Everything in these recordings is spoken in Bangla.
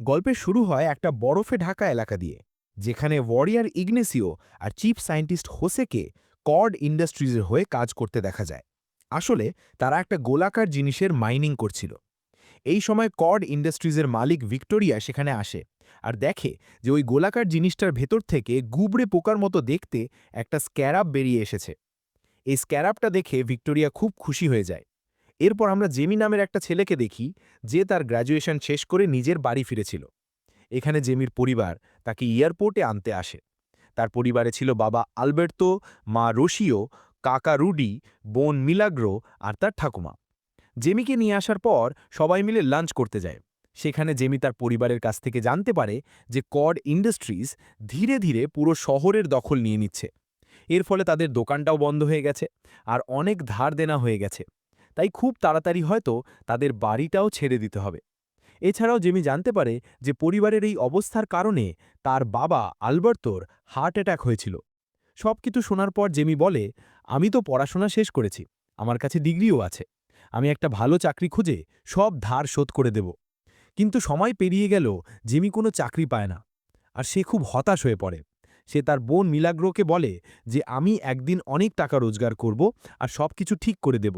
গল্পের শুরু হয় একটা বরফে ঢাকা এলাকা দিয়ে, যেখানে ওয়ারিয়ার ইগনেসিও আর চিফ সায়েন্টিস্ট হোসেকে কর্ড ইন্ডাস্ট্রিজের হয়ে কাজ করতে দেখা যায়। আসলে তারা একটা গোলাকার জিনিসের মাইনিং করছিল। এই সময় কর্ড ইন্ডাস্ট্রিজের মালিক ভিক্টোরিয়া সেখানে আসে আর দেখে যে ওই গোলাকার জিনিসটার ভেতর থেকে গুবড়ে পোকার মতো দেখতে একটা স্ক্যারাব বেরিয়ে এসেছে। এই স্ক্যারাপটা দেখে ভিক্টোরিয়া খুব খুশি হয়ে যায়। এরপর আমরা জেমি নামের একটা ছেলেকে দেখি, যে তার গ্র্যাজুয়েশন শেষ করে নিজের বাড়ি ফিরেছিল। এখানে জেমির পরিবার তাকে এয়ারপোর্টে আনতে আসে। তার পরিবারে ছিল বাবা আলবের্তো, মা রশিও, কাকা রুডি, বোন মিলাগ্রো আর তার ঠাকুমা। জেমিকে নিয়ে আসার পর সবাই মিলে লাঞ্চ করতে যায়। সেখানে জেমি তার পরিবারের কাছ থেকে জানতে পারে যে কড ইন্ডাস্ট্রিজ ধীরে ধীরে পুরো শহরের দখল নিয়ে নিচ্ছে। এর ফলে তাদের দোকানটাও বন্ধ হয়ে গেছে আর অনেক ধার দেনা হয়ে গেছে। তাই খুব তাড়াতাড়ি হয়তো তাদের বাড়িটাও ছেড়ে দিতে হবে। এছাড়াও জেমি জানতে পারে যে পরিবারের এই অবস্থার কারণে তার বাবা আলবার্তোর হার্ট অ্যাটাক হয়েছিল। সব কিছু শোনার পর জেমি বলে, আমি তো পড়াশোনা শেষ করেছি, আমার কাছে ডিগ্রিও আছে, আমি একটা ভালো চাকরি খুঁজে সব ধার শোধ করে দেব। কিন্তু সময় পেরিয়ে গেল, জেমি কোনো চাকরি পায় না, আর সে খুব হতাশ হয়ে পড়ে। সে তার বোন মিলাগ্রোকে বলে যে, আমি একদিন অনেক টাকা রোজগার করব আর সব কিছু ঠিক করে দেব।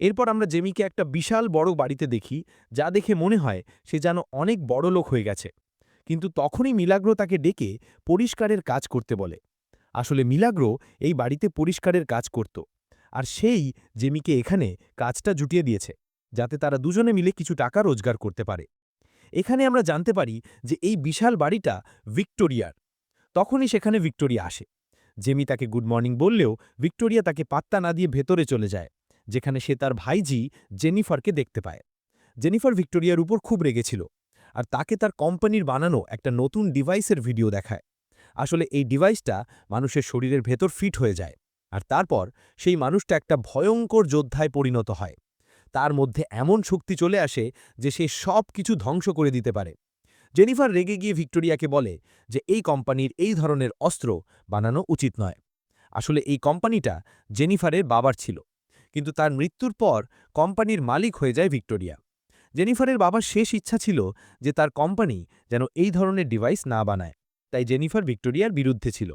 এরপর আমরা জেমিকে একটা বিশাল বড় বাড়িতে দেখি, যা দেখে মনে হয় সে যেন অনেক বড় লোক হয়ে গেছে। কিন্তু তখনই মিলাগ্রো তাকে ডেকে পরিষ্কারের কাজ করতে বলে। আসলে মিলাগ্রো এই বাড়িতে পরিষ্কারের কাজ করত, আর সেই জেমিকে এখানে কাজটা জুটিয়ে দিয়েছে, যাতে তারা দুজনে মিলে কিছু টাকা রোজগার করতে পারে। এখানে আমরা জানতে পারি যে এই বিশাল বাড়িটা ভিক্টোরিয়ার। তখনই সেখানে ভিক্টোরিয়া আসে। জেমি তাকে গুড মর্নিং বললেও ভিক্টোরিয়া তাকে পাত্তা না দিয়ে ভেতরে চলে যায়। যেখানে সে তার ভাইজি জেনিফারকে দেখতে পায়। জেনিফার ভিক্টোরিয়ার উপর খুব রেগেছিল আর তাকে তার কোম্পানির বানানো একটা নতুন ডিভাইসের ভিডিও দেখায়। আসলে এই ডিভাইসটা মানুষের শরীরের ভেতর ফিট হয়ে যায় আর তারপর সেই মানুষটা একটা ভয়ঙ্কর যোদ্ধায় পরিণত হয়। তার মধ্যে এমন শক্তি চলে আসে যে সে সব কিছু ধ্বংস করে দিতে পারে। জেনিফার রেগে গিয়ে ভিক্টোরিয়াকে বলে যে, এই কোম্পানির এই ধরনের অস্ত্র বানানো উচিত নয়। আসলে এই কোম্পানিটা জেনিফারের বাবার ছিল। কিন্তু তার মৃত্যুর পর কোম্পানির মালিক হয়ে যায় ভিক্টোরিয়া। জেনিফারের বাবার শেষ ইচ্ছা ছিল যে তার কোম্পানি যেন এই ধরনের ডিভাইস না বানায়, তাই জেনিফার ভিক্টোরিয়ার বিরুদ্ধে ছিল।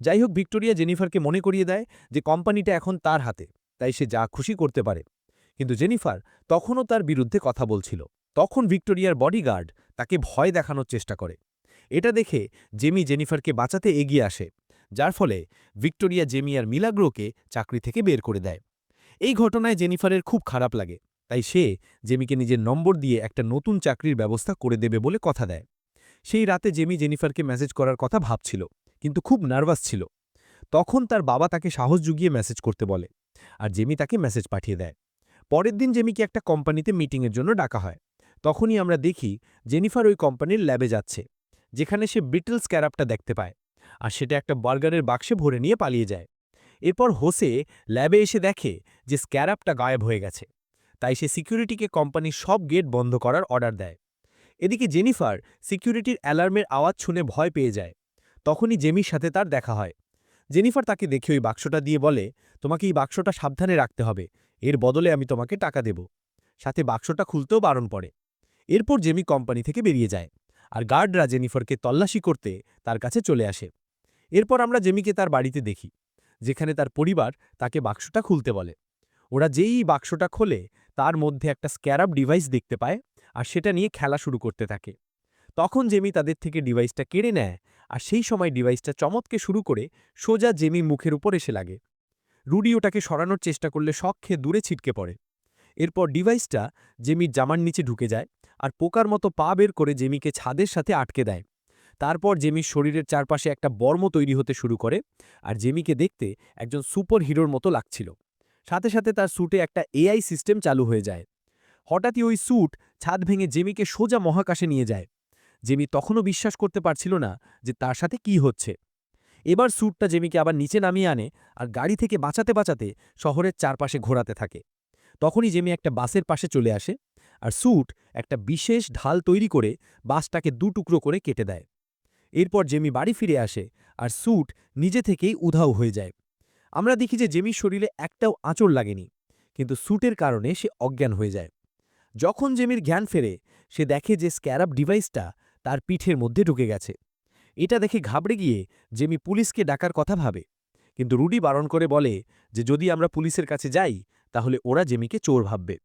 যাই হোক, ভিক্টোরিয়া জেনিফারকে মনে করিয়ে দেয় যে কোম্পানিটা এখন তার হাতে, তাই সে যা খুশি করতে পারে। কিন্তু জেনিফার তখনও তার বিরুদ্ধে কথা বলছিল। তখন ভিক্টোরিয়ার বডিগার্ড তাকে ভয় দেখানোর চেষ্টা করে। এটা দেখে জেমি জেনিফারকে বাঁচাতে এগিয়ে আসে, যার ফলে ভিক্টোরিয়া জেমি আর মিলাগ্রোকে চাকরি থেকে বের করে দেয়। এই ঘটনায় জেনিফারের খুব খারাপ লাগে। তাই সে জেমিকে নিজের নম্বর দিয়ে একটা নতুন চাকরির ব্যবস্থা করে দেবে বলে কথা দেয়। সেই রাতে জেমি জেনিফারকে মেসেজ করার কথা ভাবছিল, কিন্তু খুব নার্ভাস ছিল। তখন তার বাবা তাকে সাহস জুগিয়ে মেসেজ করতে বলে, আর জেমি তাকে মেসেজ পাঠিয়ে দেয়। পরের দিন জেমিকে একটা কোম্পানিতে মিটিংয়ের জন্য ডাকা হয়। তখনই আমরা দেখি জেনিফার ওই কোম্পানির ল্যাবে যাচ্ছে, যেখানে সে বিটলস ক্যারাপটা দেখতে পায়, আর সেটা একটা বার্গারের বাক্সে ভরে নিয়ে পালিয়ে যায়। এরপর হোসে ল্যাবে এসে দেখে যে স্ক্যারাপটা গায়েব হয়ে গেছে। তাই সে সিকিউরিটিকে কোম্পানির সব গেট বন্ধ করার অর্ডার দেয়। এদিকে জেনিফার সিকিউরিটির অ্যালার্মের আওয়াজ শুনে ভয় পেয়ে যায়। তখনই জেমির সাথে তার দেখা হয়। জেনিফার তাকে দেখে ওই বাক্সটা দিয়ে বলে, তোমাকে এই বাক্সটা সাবধানে রাখতে হবে। এর বদলে আমি তোমাকে টাকা দেব। সাথে বাক্সটা খুলতেও বারণ পড়ে। এরপর জেমি কোম্পানি থেকে বেরিয়ে যায় আর গার্ডরা জেনিফারকে তল্লাশি করতে তার কাছে চলে আসে। এরপর আমরা জেমিকে তার বাড়িতে দেখি। যেখানে তার পরিবার তাকে বাক্সটা খুলতে বলে। ওরা যেই বাক্সটা খোলে, তার মধ্যে একটা স্ক্যারাব ডিভাইস দেখতে পায় আর সেটা নিয়ে খেলা শুরু করতে থাকে। তখন জেমি তাদের থেকে ডিভাইসটা কেড়ে নেয় আর সেই সময় ডিভাইসটা চমৎকে শুরু করে সোজা জেমির মুখের উপর এসে লাগে। রুডি ওটাকে সরানোর চেষ্টা করলে শখ খেয়ে দূরে ছিটকে পড়ে। এরপর ডিভাইসটা জেমির জামার নিচে ঢুকে যায় আর পোকার মতো পা বের করে জেমিকে ছাদের সাথে আটকে দেয়। তারপর জেমির শরীরের চারপাশে একটা বর্ম তৈরি হতে শুরু করে আর জেমিকে দেখতে একজন সুপার হিরোর মতো লাগছিল। সাথে সাথে তার স্যুটে একটা এআই সিস্টেম চালু হয়ে যায়। হঠাৎই ওই স্যুট ছাদ ভেঙে জেমিকে সোজা মহাকাশে নিয়ে যায়। জেমি তখনও বিশ্বাস করতে পারছিল না যে তার সাথে কি হচ্ছে। এবার স্যুটটা জেমিকে আবার নিচে নামিয়ে আনে আর গাড়ি থেকে বাঁচাতে বাঁচাতে শহরের চারপাশে ঘোরাতে থাকে। তখনই জেমি একটা বাসের পাশে চলে আসে আর স্যুট একটা বিশেষ ঢাল তৈরি করে বাসটাকে দু টুকরো করে কেটে দেয়। এরপর জেমি বাড়ি ফিরে আসে আর স্যুট নিজে থেকেই উধাও হয়ে যায়। আমরা দেখি যে জেমির শরীরে একটাও আঁচড় লাগেনি, কিন্তু স্যুটের কারণে সে অজ্ঞান হয়ে যায়। যখন জেমির জ্ঞান ফেরে, সে দেখে যে স্ক্যারাব ডিভাইসটা তার পিঠের মধ্যে ঢুকে গেছে। এটা দেখে ঘাবড়ে গিয়ে জেমি পুলিশকে ডাকার কথা ভাবে, কিন্তু রুডি বারণ করে বলে যে যদি আমরা পুলিশের কাছে যাই, তাহলে ওরা জেমিকে চোর ভাববে।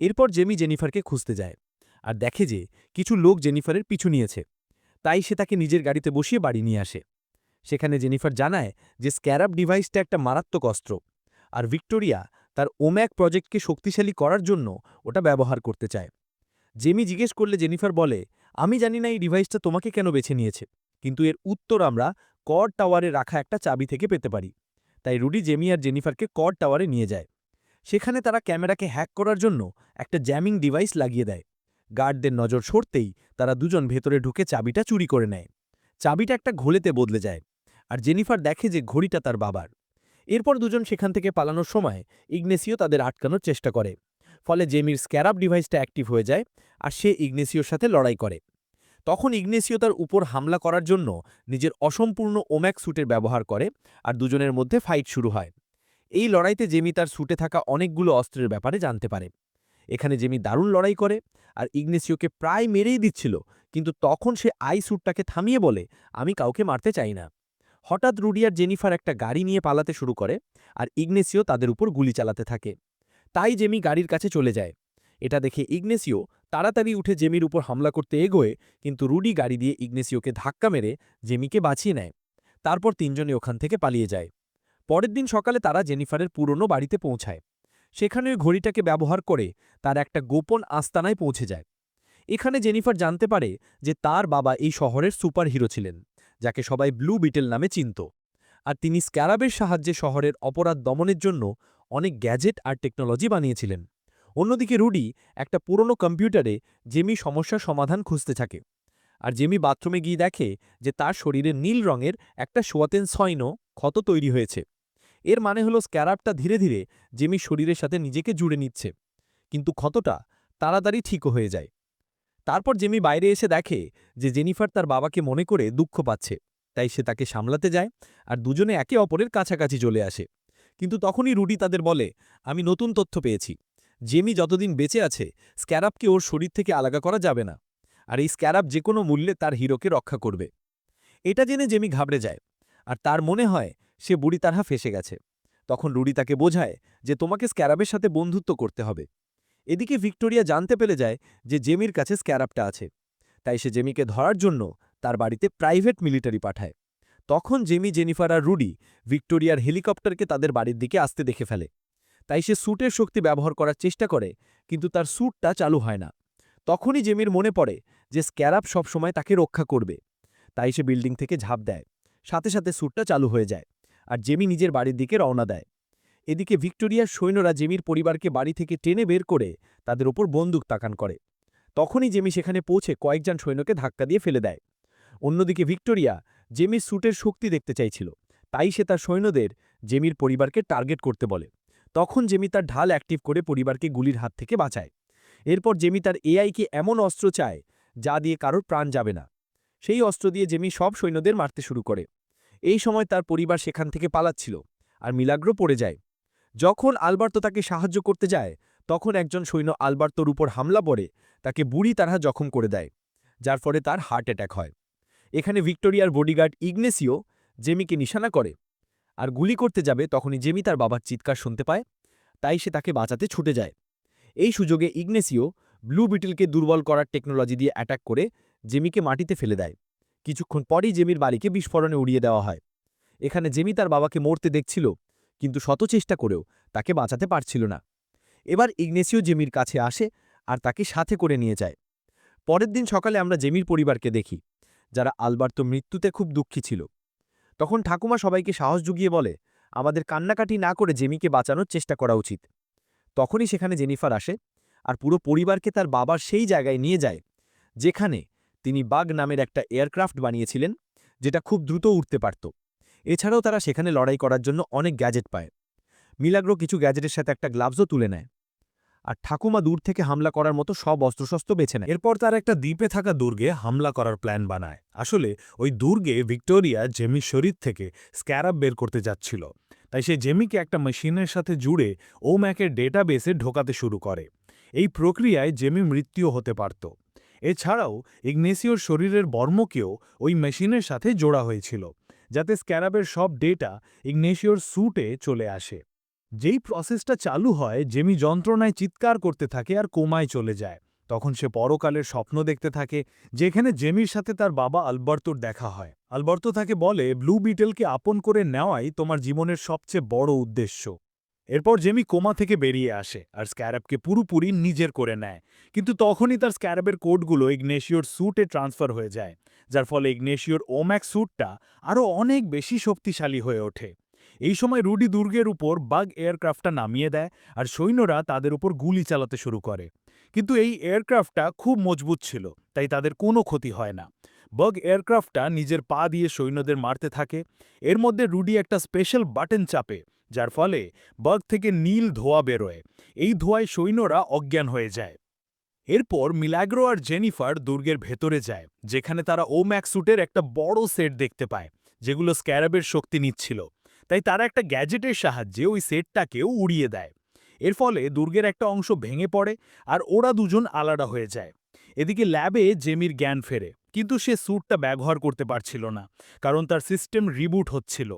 এরপর জেমি জেনিফারকে খুঁজতে যায় আর দেখে যে কিছু লোক জেনিফারের পিছু নিয়েছে। তাই সে তাকে নিজের গাড়িতে বসিয়ে বাড়ি নিয়ে আসে। সেখানে জেনিফার জানায় যে স্ক্যারাব ডিভাইসটা একটা মারাত্মক অস্ত্র, আর ভিক্টোরিয়া তার ওম্যাক প্রজেক্টকে শক্তিশালী করার জন্য ওটা ব্যবহার করতে চায়। জেমি জিজ্ঞেস করলে জেনিফার বলে, আমি জানি না এই ডিভাইসটা তোমাকে কেন বেছে নিয়েছে, কিন্তু এর উত্তর আমরা কর টাওয়ারে রাখা একটা চাবি থেকে পেতে পারি। তাই রুডি, জেমি আর জেনিফারকে কর টাওয়ারে নিয়ে যায়। সেখানে তারা ক্যামেরাকে হ্যাক করার জন্য একটা জ্যামিং ডিভাইস লাগিয়ে দেয়। গার্ডদের নজর সরতেই তারা দুজন ভেতরে ঢুকে চাবিটা চুরি করে নেয়। চাবিটা একটা ঘোলেতে বদলে যায় আর জেনিফার দেখে যে ঘড়িটা তার বাবার। এরপর দুজন সেখান থেকে পালানোর সময় ইগনেসিও তাদের আটকানোর চেষ্টা করে, ফলে জেমির স্ক্যারাব ডিভাইসটা অ্যাক্টিভ হয়ে যায় আর সে ইগনেসিওর সাথে লড়াই করে। তখন ইগনেসিও তার উপর হামলা করার জন্য নিজের অসম্পূর্ণ ওম্যাক স্যুটের ব্যবহার করে আর দুজনের মধ্যে ফাইট শুরু হয়। এই লড়াইতে জেমি তার স্যুটে থাকা অনেকগুলো অস্ত্রের ব্যাপারে জানতে পারে। এখানে জেমি দারুণ লড়াই করে আর ইগনেসিওকে প্রায় মেরেই দিচ্ছিল। কিন্তু তখন সে আই স্যুটটাকে থামিয়ে বলে, আমি কাউকে মারতে চাই না। হঠাৎ রুডি আর জেনিফার একটা গাড়ি নিয়ে পালাতে শুরু করে আর ইগনেসিও তাদের উপর গুলি চালাতে থাকে। তাই জেমি গাড়ির কাছে চলে যায়। এটা দেখে ইগনেসিও তাড়াতাড়ি উঠে জেমির উপর হামলা করতে এগোয়, কিন্তু রুডি গাড়ি দিয়ে ইগনেসিওকে ধাক্কা মেরে জেমিকে বাঁচিয়ে নেয়। তারপর তিনজনে ওখান থেকে পালিয়ে যায়। পরের দিন সকালে তারা জেনিফারের পুরনো বাড়িতে পৌঁছায়। সেখানে ওই ঘড়িটাকে ব্যবহার করে তার একটা গোপন আস্তানায় পৌঁছে যায়। এখানে জেনিফার জানতে পারে যে তার বাবা এই শহরের সুপারহিরো ছিলেন, যাকে সবাই ব্লু বিটেল নামে চিনত। আর তিনি স্ক্যারাবের সাহায্যে শহরের অপরাধ দমনের জন্য অনেক গ্যাজেট আর টেকনোলজি বানিয়েছিলেন। অন্যদিকে রুডি একটা পুরনো কম্পিউটারে জেমি সমস্যার সমাধান খুঁজতে থাকে। আর জেমি বাথরুমে গিয়ে দেখে যে তার শরীরে নীল রঙের একটা সোয়াতেন সৈন্য ক্ষত তৈরি হয়েছে। এর মানে হলো স্ক্যারাবটা ধীরে ধীরে জেমি শরীরের সাথে নিজেকে জুড়ে নিচ্ছে। কিন্তু ক্ষতটা তাড়াতাড়ি ঠিকও হয়ে যায়। তারপর জেমি বাইরে এসে দেখে যে জেনিফার তার বাবাকে মনে করে দুঃখ পাচ্ছে। তাই সে তাকে সামলাতে যায় আর দুজনে একে অপরের কাছাকাছি চলে আসে। কিন্তু তখনই রুডি তাদের বলে, আমি নতুন তথ্য পেয়েছি। জেমি যতদিন বেঁচে আছে, স্ক্যারাবকে ওর শরীর থেকে আলাদা করা যাবে না। আর এই স্ক্যারাব যে কোনো মূল্যে তার হিরোকে রক্ষা করবে। এটা জেনে জেমি ঘাবড়ে যায়। আর তার মনে হয় সে বুড়ি তারহা ফেসে গেছে। তখন রুডি তাকে বোঝায় যে তোমাকে স্ক্যারাবের সাথে বন্ধুত্ব করতে হবে। এদিকে ভিক্টোরিয়া জানতে পেরে যায় যে জেমির কাছে স্ক্যারাবটা আছে। তাই সে জেমিকে ধরার জন্য তার বাড়িতে প্রাইভেট মিলিটারি পাঠায়। তখন জেমি, জেনিফার আর রুডি ভিক্টোরিয়ার হেলিকপ্টারকে তাদের বাড়ির দিকে আসতে দেখে ফেলে। তাই সে স্যুটের শক্তি ব্যবহার করার চেষ্টা করে, কিন্তু তার স্যুটটা চালু হয় না। তখনই জেমির মনে পড়ে যে স্ক্যারাব সবসময় তাকে রক্ষা করবে। তাই সে বিল্ডিং থেকে ঝাঁপ দেয়। সাথে সাথে স্যুটটা চালু হয়ে যায়। আর জেমি নিজের বাড়ির দিকে রওনা দেয়। এদিকে ভিক্টোরিয়ার সৈন্যরা জেমির পরিবারকে বাড়ি থেকে টেনে বের করে তাদের ওপর বন্দুক তাকান করে। তখনই জেমি সেখানে পৌঁছে কয়েকজন সৈন্যকে ধাক্কা দিয়ে ফেলে দেয়। অন্যদিকে ভিক্টোরিয়া জেমির স্যুটের শক্তি দেখতে চাইছিল, তাই সে তার সৈন্যদের জেমির পরিবারকে টার্গেট করতে বলে। তখন জেমি তার ঢাল অ্যাক্টিভ করে পরিবারকে গুলির হাত থেকে বাঁচায়। এরপর জেমি তার এআইকে এমন অস্ত্র চায় যা দিয়ে কারোর প্রাণ যাবে না। সেই অস্ত্র দিয়ে জেমি সব সৈন্যদের মারতে শুরু করে। এই সময় তার পরিবার সেখান থেকে পালাচ্ছিল আর মিলাগ্রো পড়ে যায়। যখন আলবার্তো তাকে সাহায্য করতে যায়, তখন একজন সৈন্য আলবার্তোর উপর হামলা পড়ে, তাকে বুড়ি তারা জখম করে দেয়, যার ফলে তার হার্ট অ্যাট্যাক হয়। এখানে ভিক্টোরিয়ার বডিগার্ড ইগনেসিও জেমিকে নিশানা করে আর গুলি করতে যাবে তখনই জেমি তার বাবার চিৎকার শুনতে পায়, তাই সে তাকে বাঁচাতে ছুটে যায়। এই সুযোগে ইগনেসিও ব্লু বিটেলকে দুর্বল করার টেকনোলজি দিয়ে অ্যাটাক করে জেমিকে মাটিতে ফেলে দেয়। কিছুক্ষণ পরই জেমির বাড়িকে বিস্ফোরণে উড়িয়ে দেওয়া হয়। এখানে জেমি তার বাবাকে মরতে দেখছিল, কিন্তু শত চেষ্টা করেও তাকে বাঁচাতে পারছিল না। এবার ইগনেসিও জেমির কাছে আসে আর তাকে সাথে করে নিয়ে যায়। পরের দিন সকালে আমরা জেমির পরিবারকে দেখি, যারা আলবার্তো মৃত্যুতে খুব দুঃখী ছিল। তখন ঠাকুমা সবাইকে সাহস জুগিয়ে বলে, আমাদের কান্নাকাটি না করে জেমিকে বাঁচানোর চেষ্টা করা উচিত। তখনই সেখানে জেনিফার আসে আর পুরো পরিবারকে তার বাবার সেই জায়গায় নিয়ে যায়, যেখানে তিনি বাগ নামের একটা এয়ারক্রাফট বানিয়েছিলেন, যেটা খুব দ্রুত উঠতে পারত। এছাড়াও তারা সেখানে লড়াই করার জন্য অনেক গ্যাজেট পায়। মিলাগ্রো কিছু গ্যাজেটের সাথে একটা গ্লাভসও তুলে নেয়। আর ঠাকুমা দূর থেকে হামলা করার মতো সব অস্ত্রশস্ত্র বেছে নেয়। এরপর তার একটা দ্বীপে থাকা দুর্গে হামলা করার প্ল্যান বানায়। আসলে ওই দুর্গে ভিক্টোরিয়া জেমির শরীর থেকে স্ক্যারাব বের করতে যাচ্ছিল। তাই সে জেমিকে একটা মেশিনের সাথে জুড়ে ও ম্যাকের ডেটাবেসে ঢোকাতে শুরু করে। এই প্রক্রিয়ায় জেমি মৃত্যুও হতে পারত। এছাড়াও ইগনেসিওর শরীরের বর্মকেও ওই মেশিনের সাথে জোড়া হয়েছিল, যাতে স্ক্যারাবের সব ডেটা ইগনেসিওর স্যুটে চলে আসে। যেই প্রসেসটা চালু হয়, জেমি যন্ত্রণায় চিৎকার করতে থাকে আর কোমায় চলে যায়। তখন সে পরকালের স্বপ্ন দেখতে থাকে, যেখানে জেমির সাথে তার বাবা আলবার্তোর দেখা হয়। আলবার্তো তাকে বলে, ব্লু বিটেলকে আপন করে নেওয়াই তোমার জীবনের সবচেয়ে বড় উদ্দেশ্য। এরপর জেমি কোমা থেকে বেরিয়ে আসে আর স্ক্যারাবকে পুরোপুরি নিজের করে নেয়। কিন্তু তখনই তার স্ক্যারাবের কোডগুলো ইগনেশিওর স্যুটে ট্রান্সফার হয়ে যায়, যার ফলে ইগনেশিওর ওম্যাক্স স্যুটটা আরও অনেক বেশি শক্তিশালী হয়ে ওঠে। এই সময় রুডি দুর্গের উপর বাগ এয়ারক্রাফটটা নামিয়ে দেয় আর সৈন্যরা তাদের উপর গুলি চালাতে শুরু করে। কিন্তু এই এয়ারক্রাফটটা খুব মজবুত ছিল, তাই তাদের কোনো ক্ষতি হয় না। বগ এয়ারক্রাফটটা নিজের পা দিয়ে সৈন্যদের মারতে থাকে। এর মধ্যে রুডি একটা স্পেশাল বাটন চাপে যার ফলে বগ থেকে নীল ধোয়া বেরোয়। এই ধোঁয়ায় সৈন্যরা অজ্ঞান হয়ে যায়। এরপর মিলাগ্রো আর জেনিফার দুর্গের ভেতরে যায়, যেখানে তারা ওম্যাক্স স্যুটের একটা বড় সেট দেখতে পায়, যেগুলো স্ক্যারাবের শক্তি নিচ্ছিল। তাই তারা একটা গ্যাজেটের সাহায্যে ওই সেটটাকেও উড়িয়ে দেয়। এর ফলে দুর্গের একটা অংশ ভেঙে পড়ে আর ওরা দুজন আলাদা হয়ে যায়। এদিকে ল্যাবে জেমির জ্ঞান ফেরে। কিন্তু সে স্যুটটা ব্যবহার করতে পারছিল না, কারণ তার সিস্টেম রিবুট হচ্ছিল।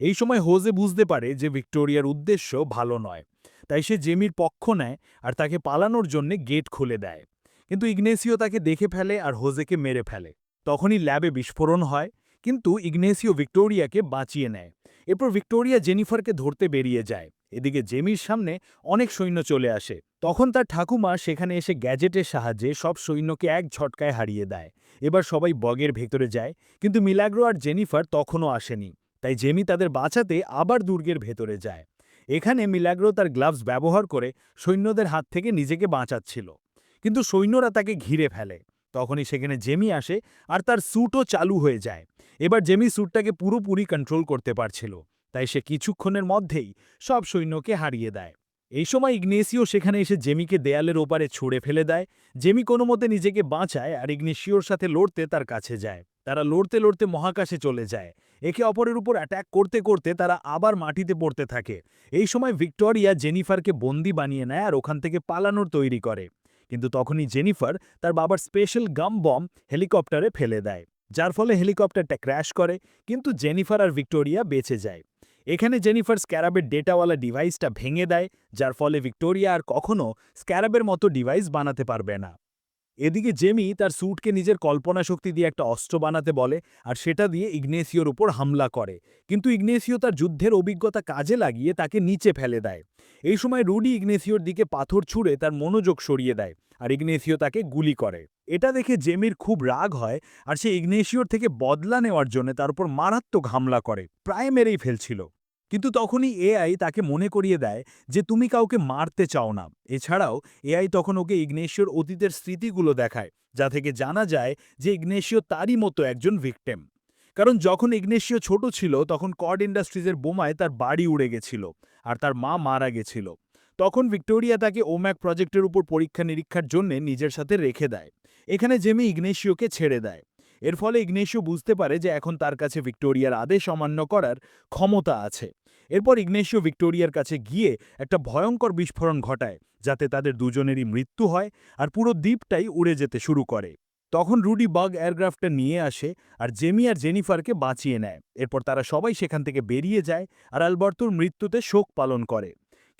এই সময় হোজে বুঝতে পারে যে ভিক্টোরিয়ার উদ্দেশ্য ভালো নয়, তাই সে জেমির পক্ষ নেয় আর তাকে পালানোর জন্যে গেট খুলে দেয়। কিন্তু ইগনেসিও তাকে দেখে ফেলে আর হোজেকে মেরে ফেলে। তখনই ল্যাবে বিস্ফোরণ হয়, কিন্তু ইগনেসিও ভিক্টোরিয়াকে বাঁচিয়ে নেয়। এরপর ভিক্টোরিয়া জেনিফারকে ধরতে বেরিয়ে যায়। এদিকে জেমির সামনে অনেক সৈন্য চলে আসে। তখন তার ঠাকুমা সেখানে এসে গ্যাজেটের সাহায্যে সব সৈন্যকে এক ঝটকায় হারিয়ে দেয়। এবার সবাই বগের ভেতরে যায়, কিন্তু মিলাগ্রো আর জেনিফার তখনও আসেনি। তাই জেমি তাদের বাঁচাতে আবার দুর্গের ভেতরে যায়। এখানে মিলাগ্রো তার গ্লাভস ব্যবহার করে সৈন্যদের হাত থেকে নিজেকে বাঁচাচ্ছিল। কিন্তু সৈন্যরা তাকে ঘিরে ফেলে। তখনই সেখানে জেমি আসে আর তার স্যুটও চালু হয়ে যায়। এবার জেমি স্যুটটাকে পুরোপুরি কন্ট্রোল করতে পারছিল। তাই সে কিছুক্ষণের মধ্যেই সব সৈন্যকে হারিয়ে দেয়। এই সময় ইগনেসিও সেখানে এসে জেমিকে দেয়ালের ওপারে ছুঁড়ে ফেলে দেয়। জেমি কোনো মতে নিজেকে বাঁচায় আর ইগনেসিওর সাথে লড়তে তার কাছে যায়। তারা লড়তে লড়তে মহাকাশে চলে যায়। একে অপরের উপর অ্যাট্যাক করতে করতে তারা আবার মাটিতে পড়তে থাকে। এই সময় ভিক্টোরিয়া জেনিফারকে বন্দি বানিয়ে নেয় আর ওখান থেকে পালানোর তৈরি করে। কিন্তু তখনই জেনিফার তার বাবার স্পেশাল গাম বম হেলিকপ্টারে ফেলে দেয়। যার ফলে হেলিকপ্টারটা ক্র্যাশ করে, কিন্তু জেনিফার আর ভিক্টোরিয়া বেঁচে যায়। এখানে জেনিফার স্ক্যারাবের ডেটাওয়ালা ডিভাইসটা ভেঙে দেয়, যার ফলে ভিক্টোরিয়া আর কখনও স্ক্যারাবের মতো ডিভাইস বানাতে পারবে না। এদিকে জেমি তার স্যুটকে নিজের কল্পনা শক্তি দিয়ে একটা অস্ত্র বানাতে বলে আর সেটা দিয়ে ইগনেসিওর উপর হামলা করে। কিন্তু ইগনেসিও তার যুদ্ধের অভিজ্ঞতা কাজে লাগিয়ে তাকে নিচে ফেলে দেয়। এই সময় রুডি ইগনেসিওর দিকে পাথর ছুঁড়ে তার মনোযোগ সরিয়ে দেয়। আর ইগনেসিও তাকে গুলি করে। এটা দেখে জেমির খুব রাগ হয় আর সে ইগনেসিওর থেকে বদলা নেওয়ার জন্য তার উপর মারাত্মক হামলা করে, প্রায় মেরেই ফেলছিল। কিন্তু তখনই এআই তাকে মনে করিয়ে দেয় যে তুমি কাউকে মারতে চাও না। এছাড়াও, এআই তখন ওকে ইগনেশিওর অতীতের স্মৃতিগুলো দেখায়, যা থেকে জানা যায় যে ইগনেশিও তারই মতো একজন ভিকটেম। কারণ যখন ইগনেশিও ছোট ছিল, তখন কর্ড ইন্ডাস্ট্রিজের বোমায় তার বাড়ি উড়ে গেছিল আর তার মা মারা গেছিল। তখন ভিক্টোরিয়া তাকে ওম্যাক প্রজেক্টের উপর পরীক্ষা নিরীক্ষার জন্য নিজের সাথে রেখে দেয়। এখানে জেমি ইগনেশিওকে ছেড়ে দেয়। এর ফলে ইগনেশিও বুঝতে পারে যে এখন তার কাছে ভিক্টোরিয়ার আদেশ অমান্য করার ক্ষমতা আছে। এরপর ইগনেশিও ভিক্টোরিয়ার কাছে গিয়ে একটা ভয়ঙ্কর বিস্ফোরণ ঘটায়, যাতে তাদের দুজনেরই মৃত্যু হয় আর পুরো দ্বীপটাই উড়ে যেতে শুরু করে। তখন রুডি বাগ এয়ারক্রাফটটা নিয়ে আসে আর জেমি আর জেনিফারকে বাঁচিয়ে নেয়। এরপর তারা সবাই সেখান থেকে বেরিয়ে যায় আর আলবার্তোর মৃত্যুতে শোক পালন করে।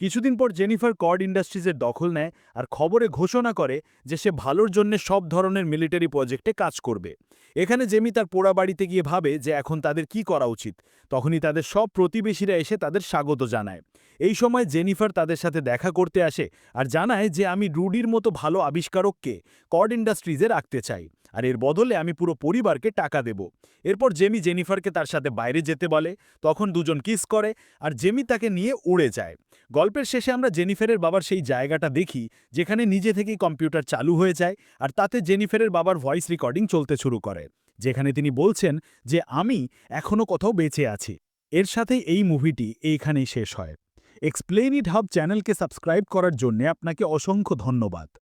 কিছুদিন পর জেনিফার কর্ড ইন্ডাস্ট্রিজের দখল নেয় আর খবরে ঘোষণা করে যে সে ভালোর জন্য সব ধরনের মিলিটারি প্রজেক্টে কাজ করবে। এখানে জেমি তার পোড়া বাড়িতে গিয়ে ভাবে যে এখন তাদের কি করা উচিত। তখনই তাদের সব প্রতিবেশীরা এসে তাদের স্বাগত জানায়। এই সময় জেনিফার তাদের সাথে দেখা করতে আসে আর জানায় যে আমি রুডির মতো ভালো আবিষ্কারককে কর্ড ইন্ডাস্ট্রিজে রাখতে চাই। আর এর বদলে আমি পুরো পরিবারকে টাকা দেব। এরপর জেমি জেনিফারকে তার সাথে বাইরে যেতে বলে, তখন দুজন কিস করে আর জেমি তাকে নিয়ে উড়ে যায়। গল্পের শেষে আমরা জেনিফারের বাবার সেই জায়গাটা দেখি, যেখানে নিজে থেকেই কম্পিউটার চালু হয়ে যায় আর তাতে জেনিফারের বাবার ভয়েস রেকর্ডিং চলতে শুরু করে, যেখানে তিনি বলছেন যে, আমি এখনও কোথাও বেঁচে আছি। এর সাথেই এই মুভিটি এইখানেই শেষ হয়। এক্সপ্লেন ইট হাব চ্যানেলকে সাবস্ক্রাইব করার জন্য আপনাকে অসংখ্য ধন্যবাদ।